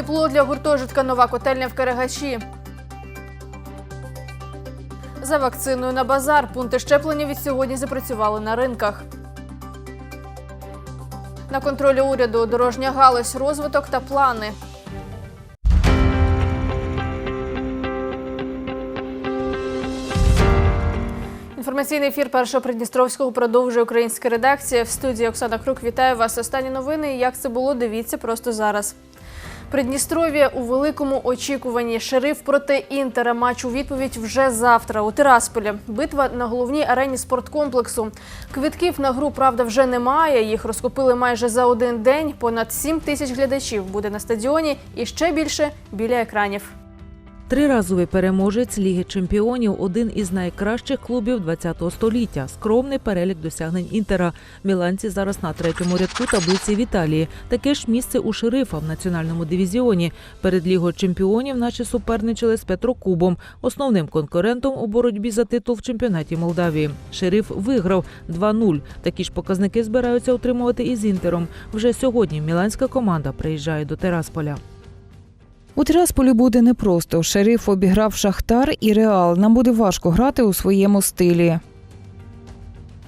Тепло для гуртожитка нова котельня в Карагачі. За вакциною на базар пункти щеплення від сьогодні запрацювали на ринках. На контролі уряду дорожня галузь, розвиток та плани. Інформаційний ефір першого Придністровського продовжує українська редакція. В студії Оксана Крук вітаю вас. Останні новини. Як це було? Дивіться просто зараз. Придністров'я у великому очікуванні. Шериф проти інтера. Матч у відповідь вже завтра. У Тирасполі. Битва на головній арені спорткомплексу. Квитків на гру, правда, вже немає. Їх розкупили майже за один день. Понад 7 тисяч глядачів буде на стадіоні і ще більше біля екранів. Триразовий переможець Ліги Чемпіонів один із найкращих клубів ХХ століття. Скромний перелік досягнень інтера. Міланці зараз на третьому рядку таблиці в Італії. Таке ж місце у шерифа в національному дивізіоні. Перед Лігою чемпіонів наші суперничали з Петрокубом, основним конкурентом у боротьбі за титул в чемпіонаті Молдавії. Шериф виграв 2-0. Такі ж показники збираються отримувати і з інтером. Вже сьогодні міланська команда приїжджає до Терасполя. У Тирасполі буде непросто. Шериф обіграв Шахтар і Реал. Нам буде важко грати у своєму стилі.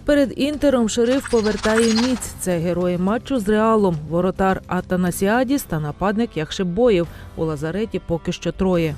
Перед інтером шериф повертає міць. Це герої матчу з реалом. Воротар Атанасіадіс та нападник Яхшебоєв. У лазареті поки що троє.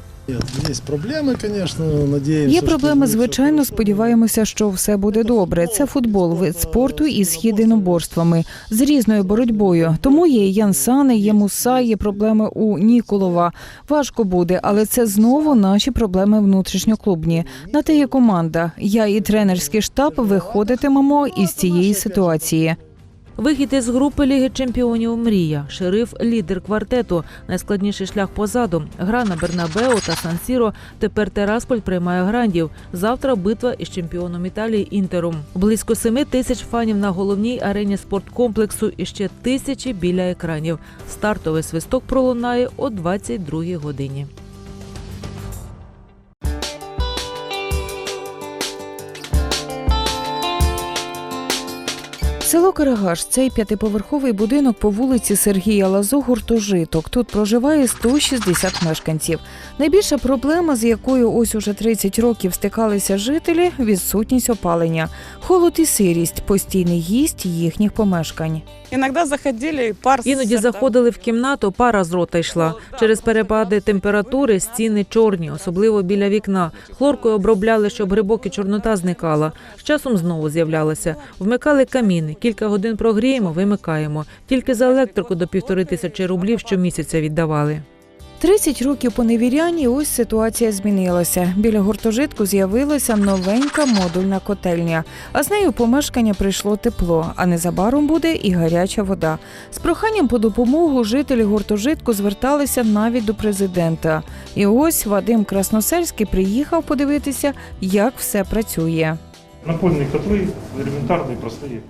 Є проблеми, звичайно. Сподіваємося, що все буде добре. Це футбол, вид спорту із єдиноборствами з різною боротьбою. Тому є Янсани, є Муса, є проблеми у Ніколова. Важко буде, але це знову наші проблеми внутрішньоклубні. На те є команда. Я і тренерський штаб виходитимемо із цієї ситуації. Вихід із групи Ліги Чемпіонів Мрія. Шериф лідер квартету. Найскладніший шлях позаду. Гра на Бернабео та Сан-Сіро. Тепер Терасполь приймає грандів. Завтра битва із чемпіоном Італії Інтером. Близько семи тисяч фанів на головній арені спорткомплексу і ще тисячі біля екранів. Стартовий свисток пролунає о 22 годині. Село Карагаш цей п'ятиповерховий будинок по вулиці Сергія Лазо гуртожиток. Тут проживає 160 мешканців. Найбільша проблема, з якою ось уже 30 років стикалися жителі відсутність опалення, холод і сирість, постійний гість їхніх помешкань. Иногда заходили, и пар Іноді заходили в кімнату, пара з рота йшла. Через перепади температури стіни чорні, особливо біля вікна. Хлоркою обробляли, щоб грибок і чорнота зникала. З часом знову з'являлася. Вмикали каміни. Кілька годин прогріємо, вимикаємо. Тільки за електрику до півтори тисячі рублів щомісяця віддавали. 30 років по невірянні ось ситуація змінилася. Біля гуртожитку з'явилася новенька модульна котельня, а з нею в помешкання прийшло тепло, а незабаром буде і гаряча вода. З проханням по допомогу жителі гуртожитку зверталися навіть до президента. І ось Вадим Красносельський приїхав подивитися, як все працює. Напольні котли елементарні, прості.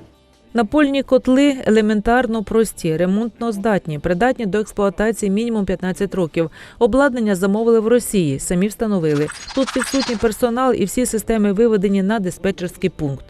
Напольні котли елементарно прості, ремонтно здатні, придатні до експлуатації мінімум 15 років. Обладнання замовили в Росії, самі встановили. Тут відсутній персонал і всі системи виведені на диспетчерський пункт.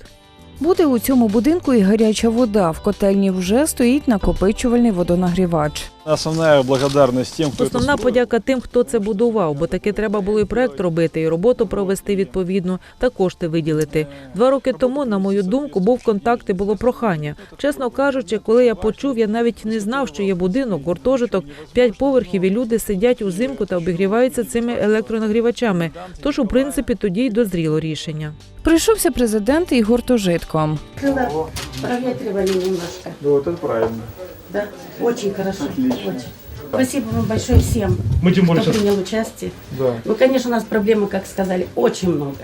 Буде у цьому будинку і гаряча вода. В котельні вже стоїть накопичувальний водонагрівач. Основная благодарность тем, кто Основна подяка тим, хто це будував, бо таки треба було і проект робити, і роботу провести відповідно, та кошти виділити. Два роки тому, на мою думку, був контакт і було прохання. Чесно кажучи, коли я почув, я навіть не знав, що є будинок, гуртожиток, п'ять поверхів, і люди сидять узимку та обігріваються цими електронагрівачами. Тож, у принципі, тоді й дозріло рішення. Прийшовся президент і гуртожитком Крыло проветривали немножко. Ну, вот это правильно. Да, очень хорошо. Отлично. Очень. Спасибо вам большое всем, Ми тим кто більше принял участие. Да. Ну, конечно, у нас проблемы, как сказали, очень много.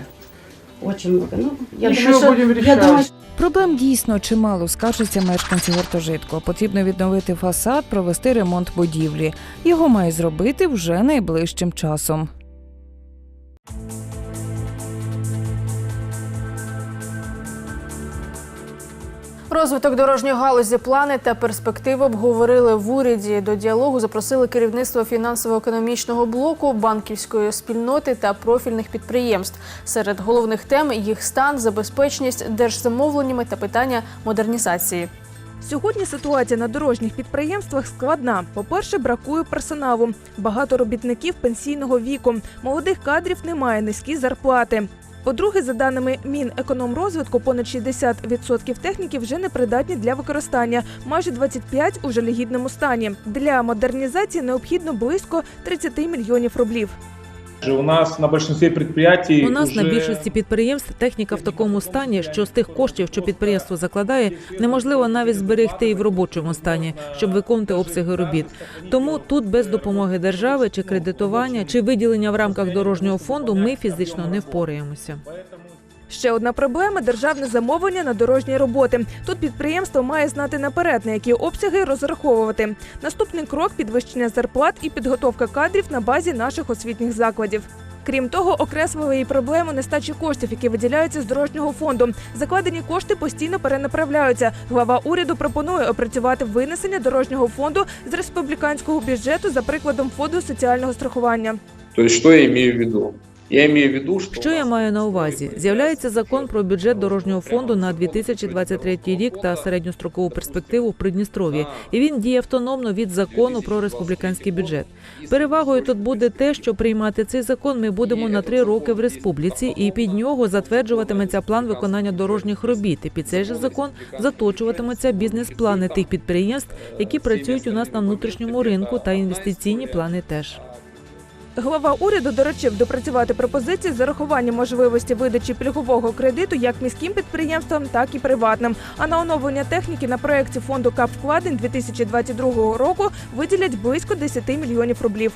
Очень много. Ну, я Еще думаю, что, будем я решать. думаю, Проблем дійсно чимало скаржаться мешканці гуртожитку. Потрібно відновити фасад, провести ремонт будівлі. Його має зробити вже найближчим часом. Розвиток дорожньої галузі, плани та перспективи обговорили в уряді. До діалогу запросили керівництво фінансово-економічного блоку, банківської спільноти та профільних підприємств. Серед головних тем їх стан, забезпеченість держзамовленнями та питання модернізації. Сьогодні ситуація на дорожніх підприємствах складна. По-перше, бракує персоналу. Багато робітників пенсійного віку. Молодих кадрів немає, низькі зарплати. По-друге, за даними Мінекономрозвитку, понад 60% техніки вже не придатні для використання, майже 25% у жалігідному стані. Для модернізації необхідно близько 30 мільйонів рублів. У нас на більшості підприємств... У нас на більшості підприємств техніка в такому стані, що з тих коштів, що підприємство закладає, неможливо навіть зберегти і в робочому стані, щоб виконувати обсяги робіт. Тому тут без допомоги держави чи кредитування, чи виділення в рамках дорожнього фонду ми фізично не впораємося. Ще одна проблема державне замовлення на дорожні роботи. Тут підприємство має знати наперед, на які обсяги розраховувати. Наступний крок підвищення зарплат і підготовка кадрів на базі наших освітніх закладів. Крім того, окреслили і проблему нестачі коштів, які виділяються з дорожнього фонду. Закладені кошти постійно перенаправляються. Глава уряду пропонує опрацювати винесення дорожнього фонду з республіканського бюджету за прикладом фонду соціального страхування. То есть, что я имею в виду? Я имею в виду, что... Що я маю на увазі? З'являється закон про бюджет дорожнього фонду на 2023 рік та середньострокову перспективу в Придністров'ї, і він діє автономно від закону про республіканський бюджет. Перевагою тут буде те, що приймати цей закон ми будемо на три роки в республіці, і під нього затверджуватиметься план виконання дорожніх робіт. І під цей же закон заточуватимуться бізнес-плани тих підприємств, які працюють у нас на внутрішньому ринку, та інвестиційні плани теж. Глава уряду доручив допрацювати пропозиції з зарахуванням можливості видачі пільгового кредиту як міським підприємствам, так і приватним. А на оновлення техніки на проєкті фонду КАП вкладень 2022 року виділять близько 10 мільйонів рублів.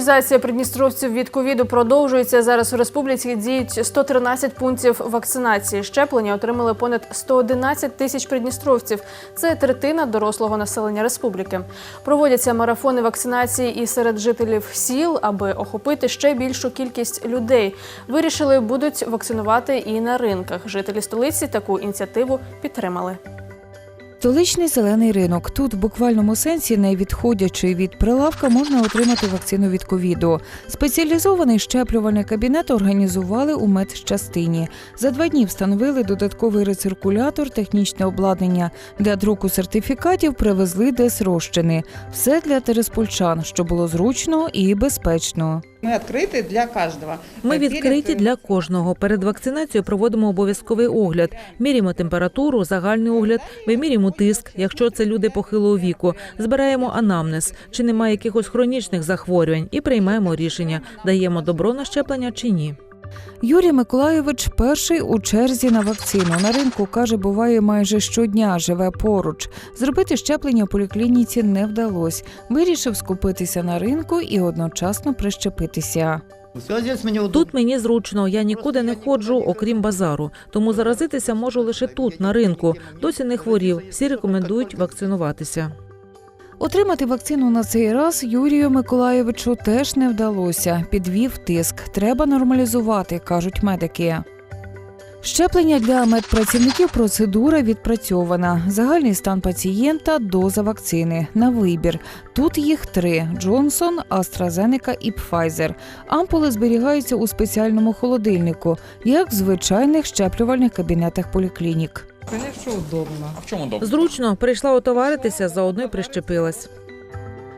Імунізація придністровців від ковіду продовжується. Зараз у республіці діють 113 пунктів вакцинації. Щеплення отримали понад 111 тисяч придністровців. Це третина дорослого населення республіки. Проводяться марафони вакцинації і серед жителів сіл, аби охопити ще більшу кількість людей. Вирішили будуть вакцинувати і на ринках. Жителі столиці таку ініціативу підтримали. Столичний зелений ринок. Тут в буквальному сенсі, не відходячи від прилавка, можна отримати вакцину від ковіду. Спеціалізований щеплювальний кабінет організували у медчастині. За два дні встановили додатковий рециркулятор, технічне обладнання для друку сертифікатів привезли десь розчини. Все для тереспольчан, що було зручно і безпечно. Мы открыты для каждого. Ми Перед- відкриті для кожного. Перед вакцинацією проводимо обов'язковий огляд. Міряємо температуру, загальний огляд, вимірюємо тиск, якщо це люди похилого віку. Збираємо анамнез, чи немає якихось хронічних захворювань, і приймаємо рішення, даємо добро на щеплення чи ні. Юрій Миколайович перший у черзі на вакцину. На ринку каже, буває майже щодня, живе поруч. Зробити щеплення у поліклініці не вдалося. Вирішив скупитися на ринку і одночасно прищепитися. Тут мені зручно, я нікуди не ходжу, окрім базару. Тому заразитися можу лише тут, на ринку. Досі не хворів. Всі рекомендують вакцинуватися. Отримати вакцину на цей раз Юрію Миколайовичу теж не вдалося. Підвів тиск. Треба нормалізувати, кажуть медики. Щеплення для медпрацівників процедура відпрацьована. Загальний стан пацієнта доза вакцини на вибір. Тут їх три: Джонсон, AstraZeneca і Pfizer. Ампули зберігаються у спеціальному холодильнику, як в звичайних щеплювальних кабінетах поліклінік. Конечно, удобно. А в чому удобно? Зручно прийшла отоваритися, заодно й прищепилась.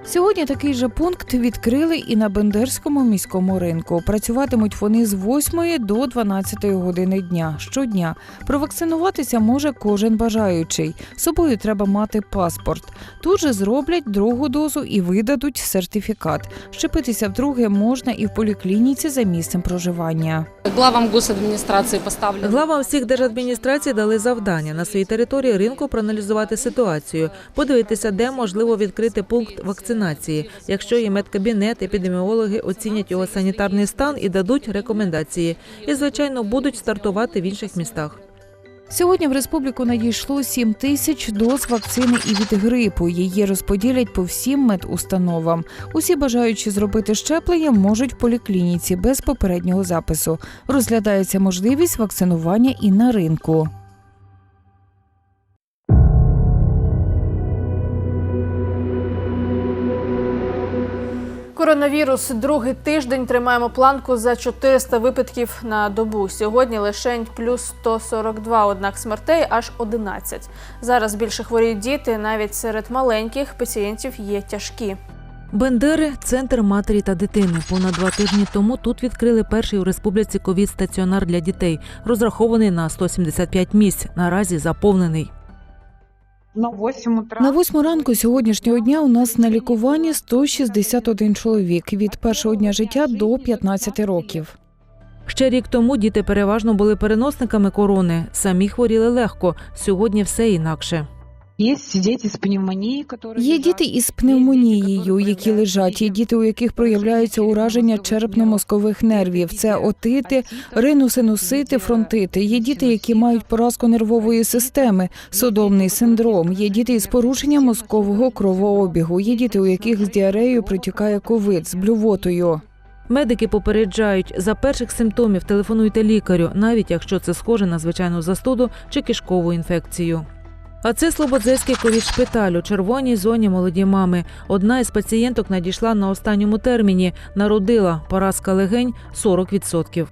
Сьогодні такий же пункт відкрили і на Бендерському міському ринку. Працюватимуть вони з 8 до 12 години дня щодня. Провакцинуватися може кожен бажаючий. З собою треба мати паспорт. Тут же зроблять другу дозу і видадуть сертифікат. Щепитися вдруге можна і в поліклініці за місцем проживання. Главам госадміністрації поставлено. Главам всіх держадміністрацій дали завдання на своїй території ринку проаналізувати ситуацію, подивитися, де можливо відкрити пункт вакцинації. Якщо є медкабінет, епідеміологи оцінять його санітарний стан і дадуть рекомендації. І звичайно будуть стартувати в інших містах. Сьогодні в республіку надійшло 7 тисяч доз вакцини і від грипу. Її розподілять по всім медустановам. Усі бажаючі зробити щеплення можуть в поліклініці без попереднього запису. Розглядається можливість вакцинування і на ринку. Коронавірус другий тиждень тримаємо планку за 400 випадків на добу. Сьогодні лишень плюс 142, однак смертей аж 11. Зараз більше хворіють діти, навіть серед маленьких пацієнтів є тяжкі. Бендери центр матері та дитини. Понад два тижні тому тут відкрили перший у республіці ковід стаціонар для дітей, розрахований на 175 місць. Наразі заповнений. На 8 утра. На восьму ранку сьогоднішнього дня у нас на лікуванні 161 чоловік від першого дня життя до 15 років. Ще рік тому діти переважно були переносниками корони. Самі хворіли легко. Сьогодні все інакше. Є діти з пневмонією, які Є діти із пневмонією, які лежать. Є діти, у яких проявляються ураження черепно-мозкових нервів. Це отити, ринусинусити, фронтити. Є діти, які мають поразку нервової системи, судомний синдром. Є діти із порушенням мозкового кровообігу. Є діти, у яких з діареєю протікає ковид з блювотою. Медики попереджають, за перших симптомів телефонуйте лікарю, навіть якщо це схоже на звичайну застуду чи кишкову інфекцію. А це Слободзейський ковід шпиталь у червоній зоні молоді мами. Одна із пацієнток надійшла на останньому терміні, народила поразка легень 40%.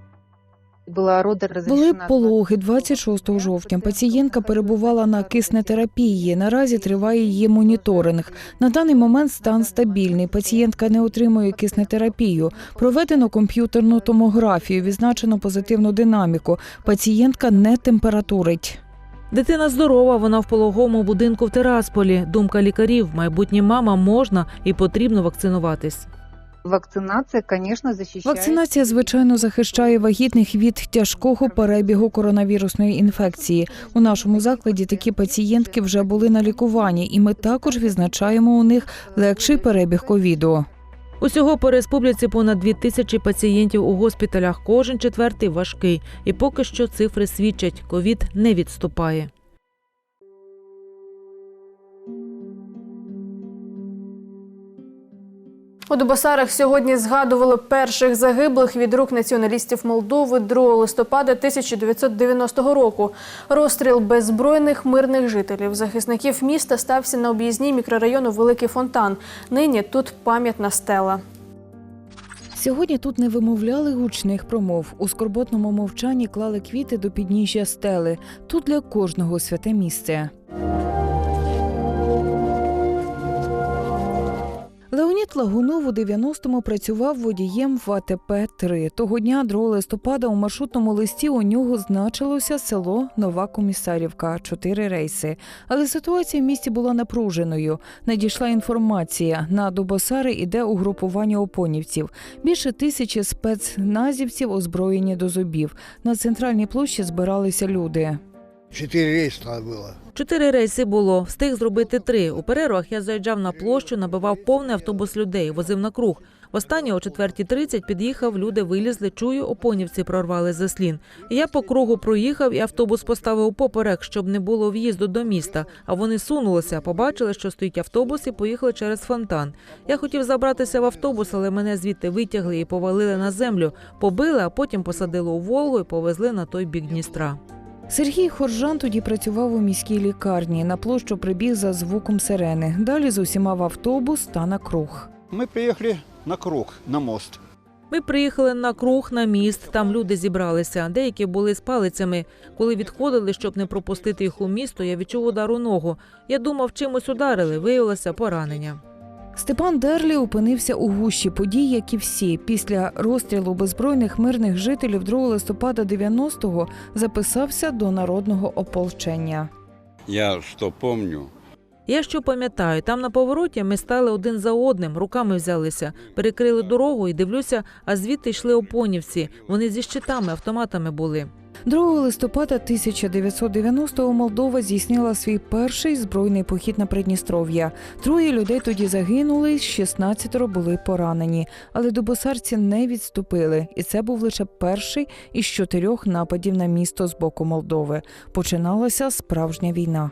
Були пологи 26 жовтня. Пацієнтка перебувала на киснетерапії. Наразі триває її моніторинг. На даний момент стан стабільний. Пацієнтка не отримує киснетерапію. Проведено комп'ютерну томографію, відзначено позитивну динаміку. Пацієнтка не температурить. Дитина здорова, вона в пологовому будинку в Терасполі. Думка лікарів, майбутня мама можна і потрібно вакцинуватись. Вакцинація, звісно, захищає. Вакцинація, звичайно, захищає вагітних від тяжкого перебігу коронавірусної інфекції. У нашому закладі такі пацієнтки вже були на лікуванні, і ми також відзначаємо у них легший перебіг ковіду. Усього по республіці понад дві тисячі пацієнтів у госпіталях. Кожен четвертий важкий. І поки що цифри свідчать, ковід не відступає. У Дубосарах сьогодні згадували перших загиблих від рук націоналістів Молдови 2 листопада 1990 року. Розстріл беззбройних мирних жителів, захисників міста стався на об'їзній мікрорайону Великий Фонтан. Нині тут пам'ятна стела. Сьогодні тут не вимовляли гучних промов. У скорботному мовчанні клали квіти до підніжжя стели. Тут для кожного святе місце. Леонід Лагунов у 90-му працював водієм в АТП-3. Того дня, 2 листопада, у маршрутному листі у нього значилося село Нова Комісарівка, чотири рейси. Але ситуація в місті була напруженою. Надійшла інформація. На Дубосари іде угрупування опонівців. Більше тисячі спецназівців озброєні до зубів. На центральній площі збиралися люди. Четыре рейса надо было. Чотири рейси було. Встиг зробити три. У перервах я заїжджав на площу, набивав повний автобус людей, возив на круг. Востаннє о 4.30 під'їхав, люди вилізли, чую, опонівці прорвали заслін. Я по кругу проїхав, і автобус поставив поперек, щоб не було в'їзду до міста. А вони сунулися, побачили, що стоїть автобус, і поїхали через фонтан. Я хотів забратися в автобус, але мене звідти витягли і повалили на землю, побили, а потім посадили у Волгу і повезли на той бік Дністра. Сергій Хоржан тоді працював у міській лікарні. На площу прибіг за звуком сирени. Далі з усіма в автобус та на круг. Мы приехали на круг, на мост. Ми приїхали на круг на міст. Там люди зібралися. Деякі були з палицями. Коли відходили, щоб не пропустити їх у місто, я відчув удар у ногу. Я думав, чимось ударили. Виявилося поранення. Степан Дерлі опинився у гущі подій, як і всі. Після розстрілу беззбройних мирних жителів 2 листопада 90-го записався до народного ополчення. Я что помню, Я що пам'ятаю, там на повороті ми стали один за одним, руками взялися, перекрили дорогу і дивлюся, а звідти йшли опонівці. Вони зі щитами, автоматами були. 2 листопада 1990-го Молдова здійснила свій перший збройний похід на Придністров'я. Троє людей тоді загинули, 16 були поранені. Але дубосарці не відступили, і це був лише перший із чотирьох нападів на місто з боку Молдови. Починалася справжня війна.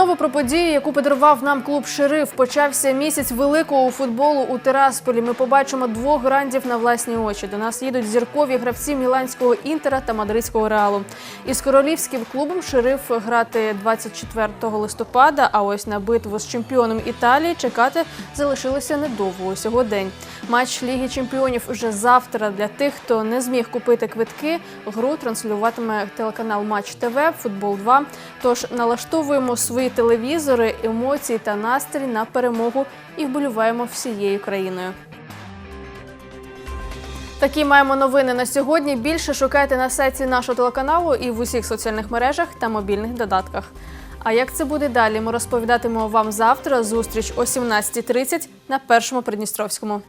Знову про подію, яку подарував нам клуб Шериф. Почався місяць великого футболу у Тирасполі. Ми побачимо двох грандів на власні очі. До нас їдуть зіркові гравці міланського інтера та мадридського реалу. Із королівським клубом Шериф грати 24 листопада. А ось на битву з чемпіоном Італії чекати залишилося недовго. Усього день. Матч Ліги Чемпіонів вже завтра. Для тих, хто не зміг купити квитки, гру транслюватиме телеканал Матч ТВ, Футбол 2. Тож налаштовуємо телевізори, емоції та настрій на перемогу і вболіваємо всією країною. Такі маємо новини на сьогодні. Більше шукайте на сайті нашого телеканалу і в усіх соціальних мережах та мобільних додатках. А як це буде далі? Ми розповідатимемо вам завтра. Зустріч о 17.30 на першому Придністровському.